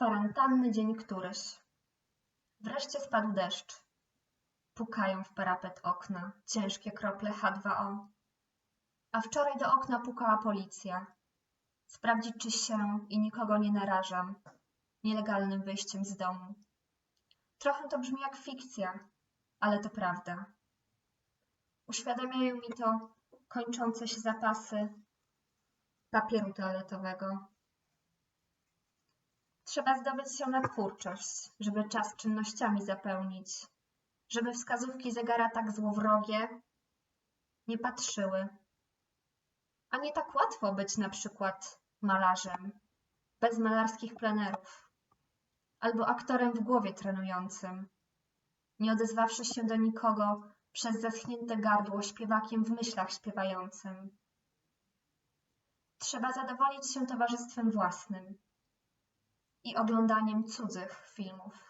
Kwarantanny dzień któryś. Wreszcie spadł deszcz. Pukają w parapet okna ciężkie krople H2O. A wczoraj do okna pukała policja. Sprawdzić, czy się i nikogo nie narażam nielegalnym wyjściem z domu. Trochę to brzmi jak fikcja, ale to prawda. Uświadamiają mi to kończące się zapasy papieru toaletowego. Trzeba zdobyć się na twórczość, żeby czas czynnościami zapełnić, żeby wskazówki zegara tak złowrogie nie patrzyły. A nie tak łatwo być na przykład malarzem, bez malarskich plenerów, albo aktorem w głowie trenującym, nie odezwawszy się do nikogo przez zaschnięte gardło śpiewakiem w myślach śpiewającym. Trzeba zadowolić się towarzystwem własnym i oglądaniem cudzych filmów.